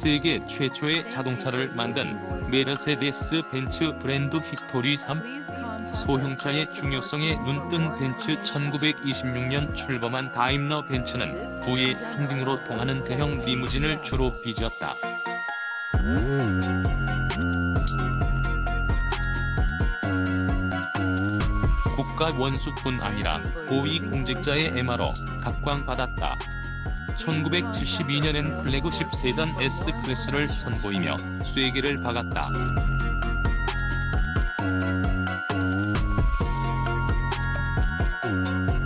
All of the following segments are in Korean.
세계 최초의 자동차를 만든 메르세데스 벤츠 브랜드 히스토리 3 소형차의 중요성에 눈뜬 벤츠 1926년 출범한 다임러 벤츠는 부의 상징으로 통하는 대형 리무진을 주로 빚었다. 국가 원수뿐 아니라 고위 공직자의 애마로 각광받았다. 1972년엔 플래그십 세단 S클래스를 선보이며 쐐기를 박았다.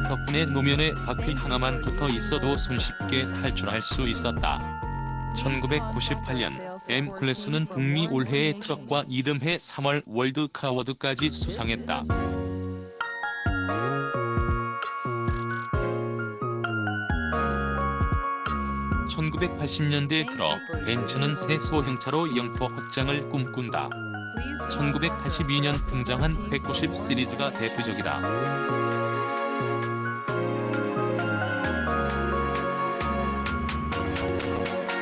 덕분에 노면에 바퀴 하나만 붙어 있어도 손쉽게 탈출할 수 있었다. 1998년 M 클래스는 북미 올해의 트럭과 이듬해 3월 월드카워드까지 수상했다. 1980년대 들어 벤츠는 새 소형차로 영토 확장을 꿈꾼다. 1982년 등장한 190 시리즈가 대표적이다.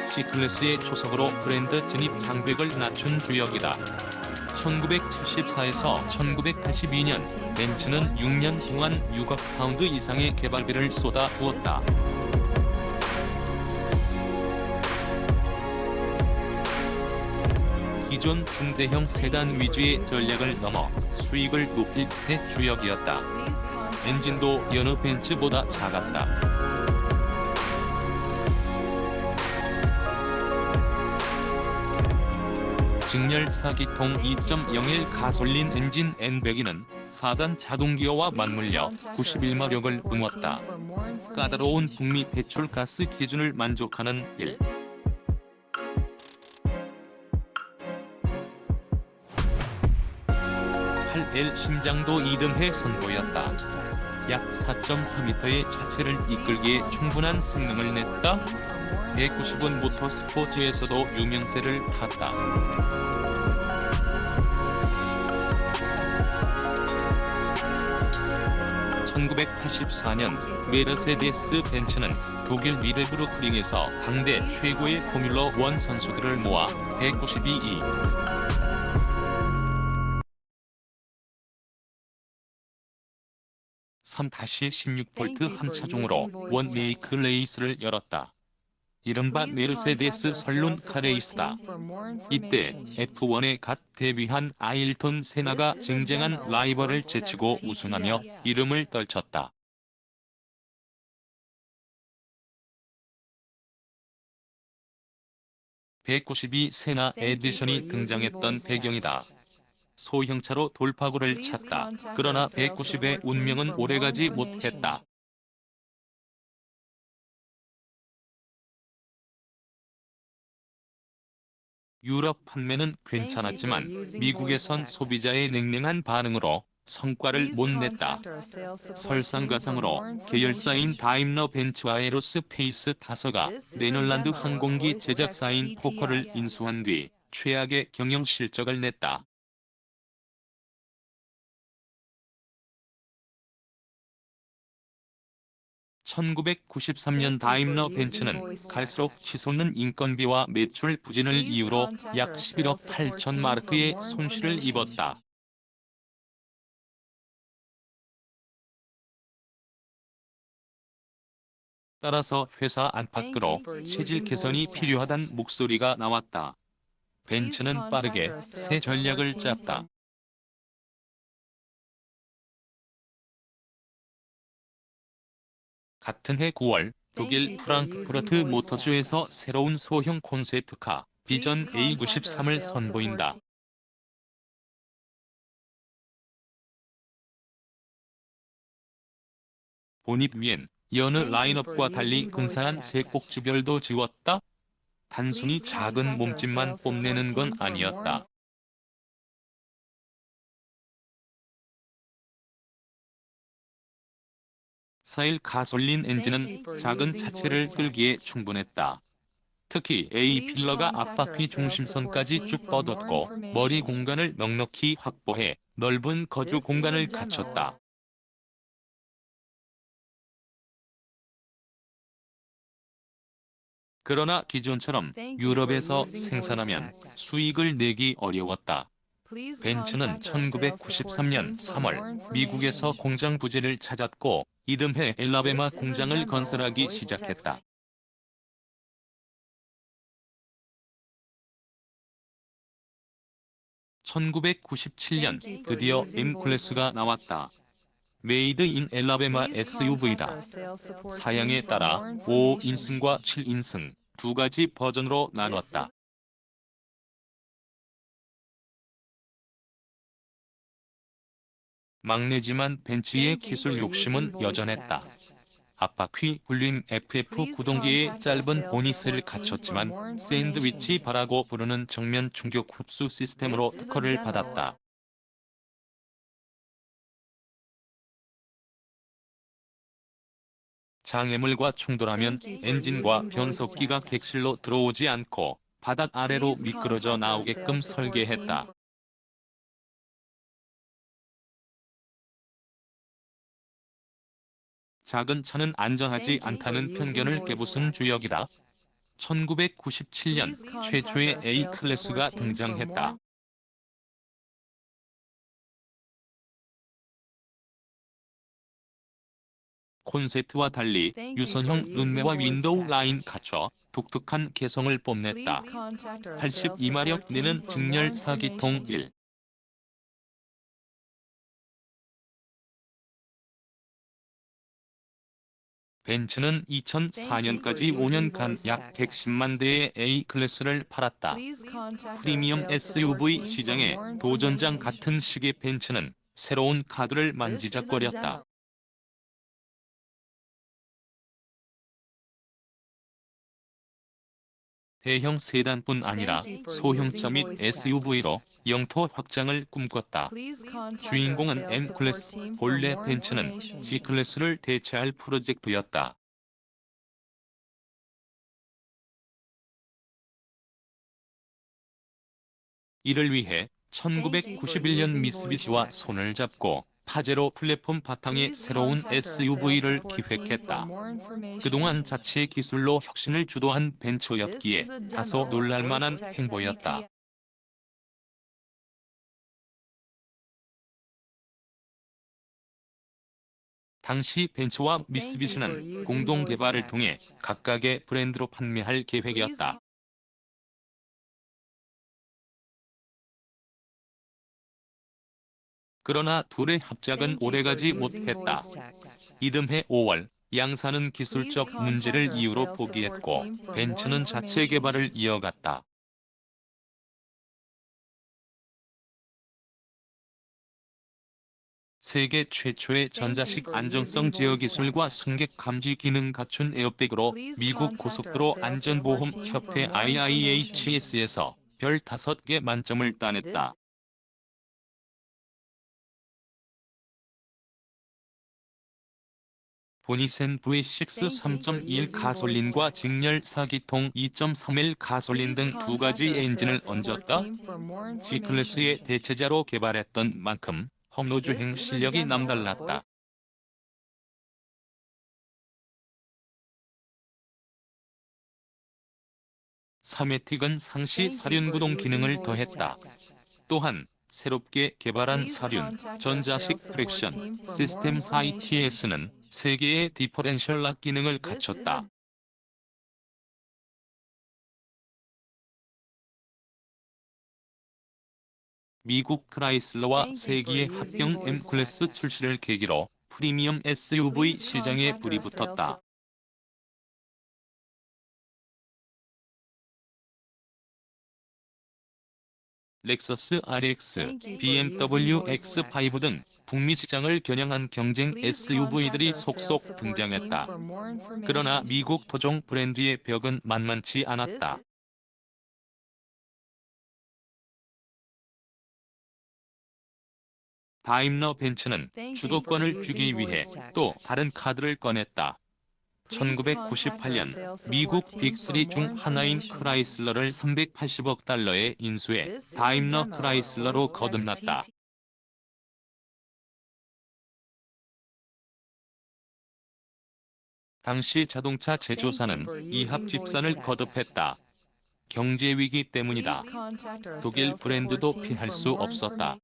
C클래스의 초석으로 브랜드 진입 장벽을 낮춘 주역이다. 1974에서 1982년 벤츠는 6년 동안 6억 파운드 이상의 개발비를 쏟아 부었다. 기존 중대형 세단 위주의 전략을 넘어 수익을 높일 새 주역이었다. 엔진도 여느 벤츠보다 작았다. 직렬 4기통 2.01 가솔린 엔진 N100이는 4단 자동기어와 맞물려 91마력을 뿜었다. 까다로운 북미 배출가스 기준을 만족하는 1. 8L 심장도 이듬해 선보였다. 약 4.4m의 차체를 이끌기에 충분한 성능을 냈다. 190은 모터스포츠에서도 유명세를 탔다. (1984년) 메르세데스 벤츠는 독일 미르브루크링에서 당대 최고의 포뮬러 1 선수들을 모아 192이 3-16V 한 차종으로 원 메이크 레이스를 열었다. 이른바 메르세데스 설룬 카레이스다. 이때 F1에 갓 데뷔한 아일톤 세나가 쟁쟁한 라이벌을 제치고 우승하며 이름을 떨쳤다. (192) 세나 에디션이 등장했던 배경이다. 소형차로 돌파구를 찼다. 그러나 190의 운명은 오래가지 못했다. 유럽 판매는 괜찮았지만 미국에선 소비자의 냉랭한 반응으로 성과를 못 냈다. 설상가상으로 계열사인 다임러 벤츠와 에로스페이스 타서가 네덜란드 항공기 제작사인 포커를 인수한 뒤 최악의 경영 실적을 냈다. 1993년 다임러 벤츠는 갈수록 치솟는 인건비와 매출 부진을 이유로 약 11억 8천 마르크의 손실을 입었다. 따라서 회사 안팎으로 체질 개선이 필요하다는 목소리가 나왔다. 벤츠는 빠르게 새 전략을 짰다. 같은 해 9월 독일 프랑크푸르트 모터쇼에서 새로운 소형 콘셉트카 비전 A93을 선보인다. 보닛 위엔 여느 라인업과 달리 근사한 새 꼭지별도 지웠다. 단순히 작은 몸집만 뽐내는 건 아니었다. 4일 가솔린 엔진은 작은 차체를 끌기에 충분했다. 특히 A 필러가 앞바퀴 중심선까지 쭉 뻗었고 머리 공간을 넉넉히 확보해 넓은 거주 공간을 갖췄다. 그러나 기존처럼 유럽에서 생산하면 수익을 내기 어려웠다. 벤츠는 1993년 3월 미국에서 공장 부재를 찾았고 이듬해 엘라베마 공장을 건설하기 시작했다. (1997년) 드디어 M 클래스가 나왔다. 메이드 인 엘라베마 SUV다. 사양에 따라 5인승과 7인승 두 가지 버전으로 나눴다. 막내지만 벤츠의 기술 욕심은 여전했다. 앞바퀴 굴림 FF 구동기에 짧은 보니스를 갖췄지만 샌드위치 바라고 부르는 정면 충격 흡수 시스템으로 특허를 받았다. 장애물과 충돌하면 엔진과 변속기가 객실로 들어오지 않고 바닥 아래로 미끄러져 나오게끔 설계했다. 작은 차는 안전하지 않다는 편견을 깨부순 주역이다. 1997년 최초의 A 클래스가 등장했다. 콘셉트와 달리 유선형 룬매와 윈도우 라인 갖춰 독특한 개성을 뽐냈다. 82마력 내는 직렬 4기통 1. 벤츠는 2004년까지 5년간 약 110만 대의 A 클래스를 팔았다. 프리미엄 SUV 시장에 도전장 같은 시기의 벤츠는 새로운 카드를 만지작거렸다. 대형 세단뿐 아니라 소형차 및 SUV로 영토 확장을 꿈꿨다. 주인공은 M 클래스, 본래 벤츠는 G 클래스를 대체할 프로젝트였다. 이를 위해 1991년 미쓰비시와 손을 잡고 파제로 플랫폼 바탕의 새로운 SUV를 기획했다. 그동안 자체 기술로 혁신을 주도한 벤츠였기에 다소 놀랄만한 행보였다. 당시 벤츠와 미쓰비시는 공동 개발을 통해 각각의 브랜드로 판매할 계획이었다. 그러나 둘의 합작은 오래가지 못했다. 이듬해 5월 양사는 기술적 문제를 이유로 포기했고 벤츠는 자체 개발을 이어갔다. 세계 최초의 전자식 안정성 제어 기술과 승객 감지 기능 갖춘 에어백으로 미국 고속도로 안전보험 협회 IIHS에서 별 5개 만점을 따냈다. 보니센 V6 3.21 가솔린과 직렬 4기통 2.31 가솔린 등 두 가지 엔진을 얹었다. G클래스의 대체자로 개발했던 만큼 험로주행 실력이 남달랐다. 사메틱은 상시 사륜구동 기능을 더했다. 또한 새롭게 개발한 사륜, 전자식 트랙션 시스템 4ETS는 3개의 디퍼렌셜 락 기능을 갖췄다. 미국 크라이슬러와 세기의 합병 M 클래스 출시를 계기로 프리미엄 SUV 시장에 불이 붙었다. 렉서스 RX, BMW X5 등 북미 시장을 겨냥한 경쟁 SUV들이 속속 등장했다. 그러나 미국 토종 브랜드의 벽은 만만치 않았다. 다임러 벤츠는 주도권을 쥐기 위해 또 다른 카드를 꺼냈다. 1998년 미국 빅3 중 하나인 크라이슬러를 380억 달러에 인수해 다임러 크라이슬러로 거듭났다. 당시 자동차 제조사는 이합 집산을 거듭했다. 경제 위기 때문이다. 독일 브랜드도 피할 수 없었다.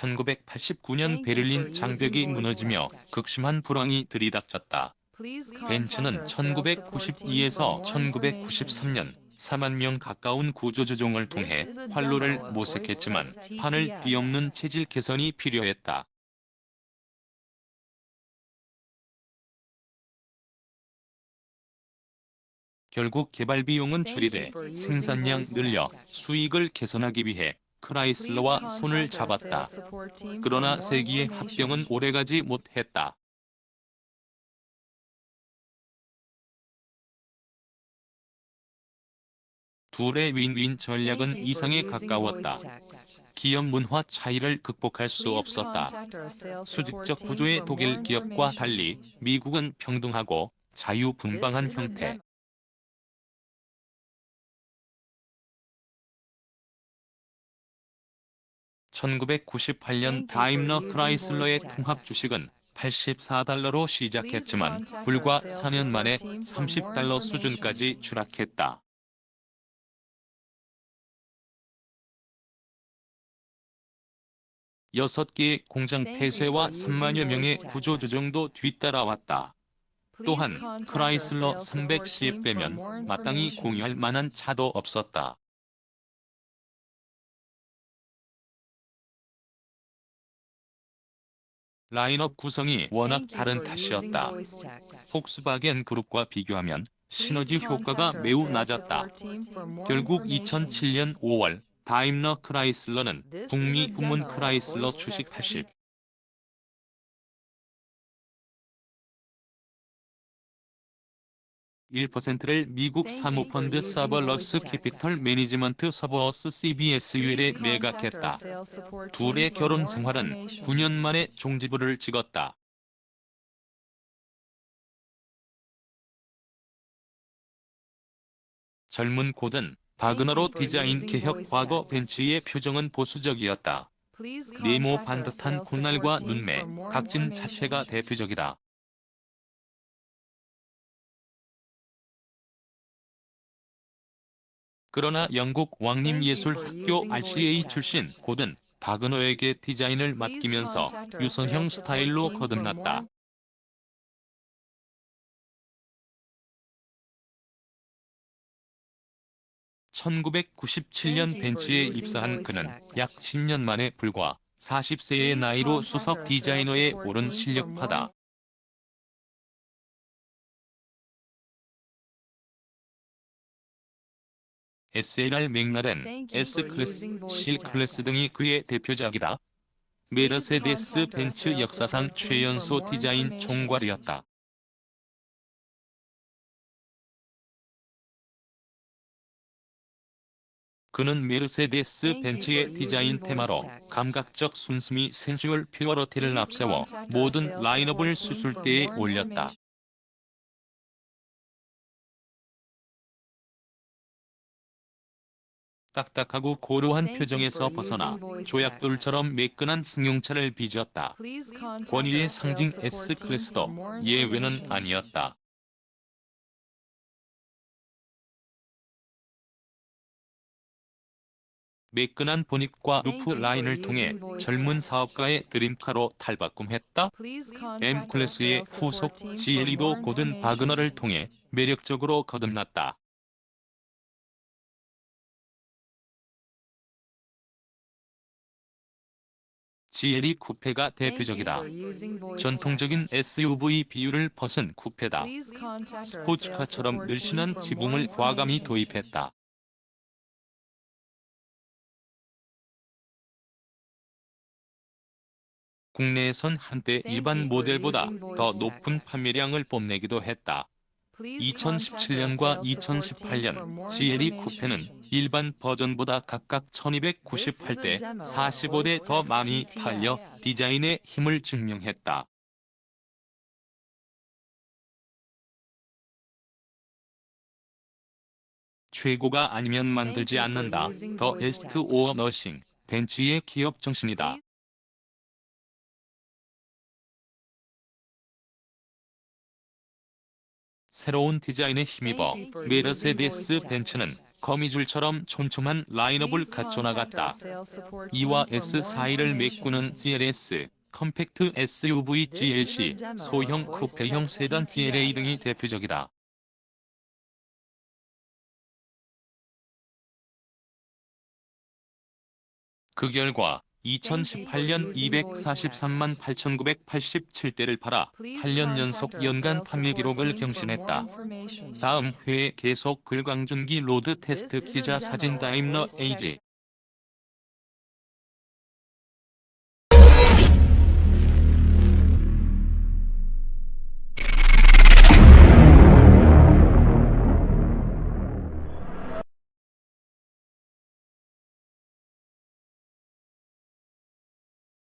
1989년 베를린 장벽이 무너지며 극심한 불황이 들이닥쳤다. 벤츠는 1992에서 1993년 4만 명 가까운 구조조정을 통해 활로를 모색했지만 판을 뒤엎는 체질 개선이 필요했다. 결국 개발 비용은 줄이되 생산량 늘려 수익을 개선하기 위해 크라이슬러와 손을 잡았다. 그러나 세기의 합병은 오래가지 못했다. 둘의 윈윈 전략은 이상에 가까웠다. 기업 문화 차이를 극복할 수 없었다. 수직적 구조의 독일 기업과 달리 미국은 평등하고 자유분방한 형태. 1998년 다임러 크라이슬러의 통합 주식은 84달러로 시작했지만 불과 4년 만에 30달러 수준까지 추락했다. 여섯 개의 공장 폐쇄와 3만여 명의 구조조정도 뒤따라왔다. 또한 크라이슬러 300C에 빼면 마땅히 공유할 만한 차도 없었다. 라인업 구성이 워낙 다른 탓이었다. 폭스바겐 그룹과 비교하면 시너지 효과가 매우 낮았다. 결국 2007년 5월 다임러 크라이슬러는 북미 부문 크라이슬러 주식 80. 1%를 미국 사모펀드 서버러스 캐피털 매니지먼트 서버어스 CBSUL에 매각했다. 둘의 결혼 생활은 9년 만에 종지부를 찍었다. 젊은 고든 바그너로 디자인 개혁 과거 벤츠의 표정은 보수적이었다. 네모 반듯한 콧날과 눈매, 각진 자체가 대표적이다. 그러나 영국 왕립예술학교 RCA 출신 고든 바그너에게 디자인을 맡기면서 유선형 스타일로 거듭났다. (1997년) 벤츠에 입사한 그는 약 10년 만에 불과 40세의 나이로 수석 디자이너에 오른 실력파다. SLR 맥라렌, S클래스, C클래스 등이 그의 대표작이다. 메르세데스 벤츠 역사상 최연소 디자인 총괄이었다. 그는 메르세데스 벤츠의 디자인 테마로 감각적 순수미 센슈얼 퓨어러티를 앞세워 모든 라인업을 수술대에 올렸다. 딱딱하고 고루한 표정에서 벗어나 조약돌처럼 매끈한 승용차를 빚었다. 권위의 상징 S클래스도 예외는 아니었다. 매끈한 보닛과 루프 라인을 통해 젊은 사업가의 드림카로 탈바꿈했다. M클래스의 후속 GLE도 고든 바그너를 통해 매력적으로 거듭났다. GLE 쿠페가 대표적이다. 전통적인 SUV 비율을 벗은 쿠페다. 스포츠카처럼 늘씬한 지붕을 과감히 도입했다. 국내에선 한때 일반 모델보다 더 높은 판매량을 뽐내기도 했다. 2017년과 2018년 GLE 쿠페는 일반 버전보다 각각 1298대, 45대 더 많이 팔려 디자인의 힘을 증명했다. 최고가 아니면 만들지 않는다. 더 베스트 오어 너싱. 벤츠의 기업 정신이다. 새로운 디자인에 힘입어 메르세데스 벤츠는 거미줄처럼 촘촘한 라인업을 갖춰나갔다. 이와 S4를 메꾸는 CLS, 컴팩트 SUV GLC, 소형 쿠페형 세단 CLA 등이 대표적이다. 그 결과 2018년 243만 8,987대를 팔아 8년 연속 연간 판매 기록을 경신했다. 다음 회에 계속 글광준기 로드 테스트 기자 사진 다임러 에이지